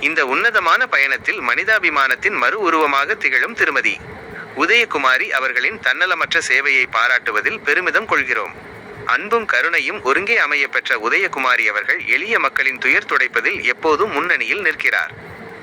இந்த உன்னதமான பயணத்தில் மனிதாபிமானத்தின் மறு உருவமாக திகழும் திருமதி. உதயகுமாரி அவர்களின் தன்னலமற்ற சேவையை பாராட்டுவதில் பெருமிதம் கொள்கிறோம். அன்பும் கருணையும் ஒருங்கே அமைய பெற்ற உதயகுமாரி அவர்கள் எளிய மக்களின் துயர் துடைப்பதில் எப்போதும் முன்னணியில் நிற்கிறார்.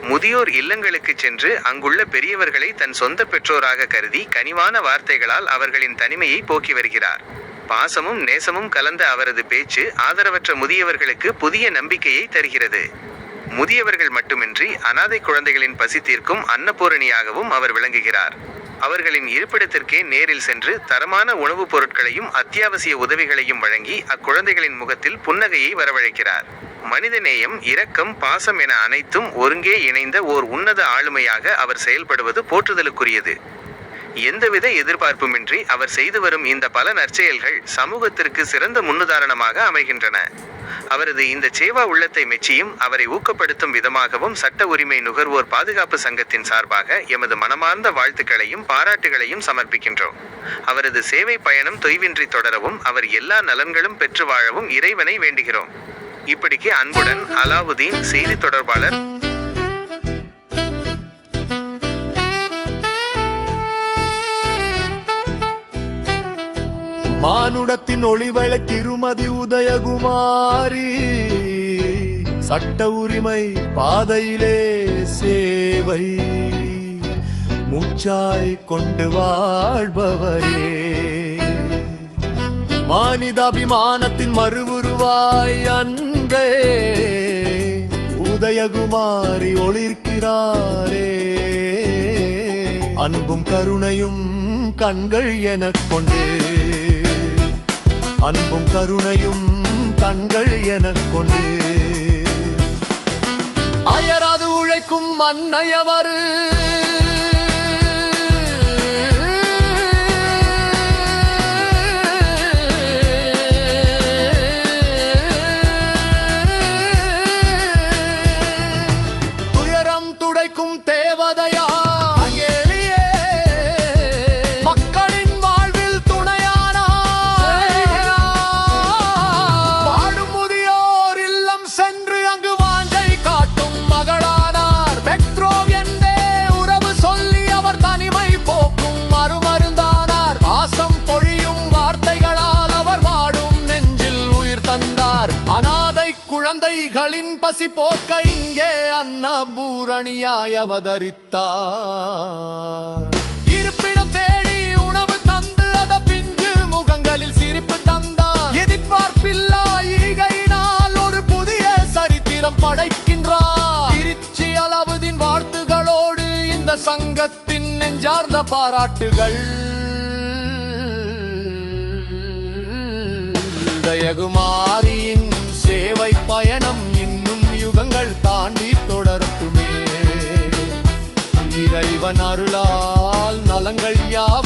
முதியோர் இல்லங்களுக்கு சென்று அங்குள்ள பெரியவர்களை தன் சொந்த பெற்றோராக கருதி கனிவான வார்த்தைகளால் அவர்களின் தனிமையை போக்கி வருகிறார். பாசமும் நேசமும் கலந்த அவரது பேச்சு ஆதரவற்ற முதியவர்களுக்கு புதிய நம்பிக்கையை தருகிறது. முதியவர்கள் மட்டுமின்றி அனாதை குழந்தைகளின் பசி தீர்க்கும் அன்னபூரணியாகவும் அவர் விளங்குகிறார். அவர்களின் இருப்பிடத்திற்கே நேரில் சென்று தரமான உணவுப் பொருட்களையும் அத்தியாவசிய உதவிகளையும் வழங்கி அக்குழந்தைகளின் முகத்தில் புன்னகையை வரவழைக்கிறார். மனிதநேயம் இரக்கம் பாசம் என அனைத்தும் ஒருங்கே இணைந்த ஓர் உன்னத ஆளுமையாக அவர் செயல்படுவது போற்றுதலுக்குரியது. எந்தவித எதிர்பார்ப்புமின்றி அவர் செய்து வரும் இந்த பல நற்செயல்கள் சமூகத்திற்கு சிறந்த முன்னுதாரணமாக அமைகின்றன. அவரது இந்த சேவா உள்ளத்தை மெச்சியும் அவரை ஊக்கப்படுத்தும் விதமாகவும் சட்ட உரிமை நுகர்வோர் பாதுகாப்பு சங்கத்தின் சார்பாக எமது மனமார்ந்த வாழ்த்துக்களையும் பாராட்டுகளையும் சமர்ப்பிக்கின்றோம். அவரது சேவை பயணம் தொய்வின்றி தொடரவும் அவர் எல்லா நலன்களும் பெற்று வாழவும் இறைவனை வேண்டுகிறோம். இப்படிக்கு அன்புடன் அலாவுதீன் செய்தி தொடர்பாளர் மானுடத்தின் ஒளிவள திருமதி உதயகுமாரி சட்ட உரிமை பாதையிலே சேவை. மூச்சாய் கொண்டு வாழ்பவரே. மானிதாபிமானத்தின் மறுவுருவாய் அன்பே. உதயகுமாரி ஒளிர்கிறாரே அன்பும் கருணையும் கண்கள் எனக் கொண்டே அன்பும் கருணையும் கண்கள் எனக் கொண்டு அயராது உழைக்கும் மன்னையவரு குழந்தைகளின் பசி போக்க இங்கே அன்னபூரணியாய் அவதரித்தார் இருப்பிடம் தேடி உணவு தந்து அத பிஞ்சு முகங்களில் சிரிப்பு தந்தார். எதிர்பார்ப்பில்லா ஈகையினால் ஒரு புதிய சரித்திரம் படைக்கின்றார். திருச்சி அளவுதின் வாழ்த்துகளோடு இந்த சங்கத்தின் நெஞ்சார்ந்த பாராட்டுகள். தயகுமாரியின் தேவன் அருளால் நலங்கள் யாவும்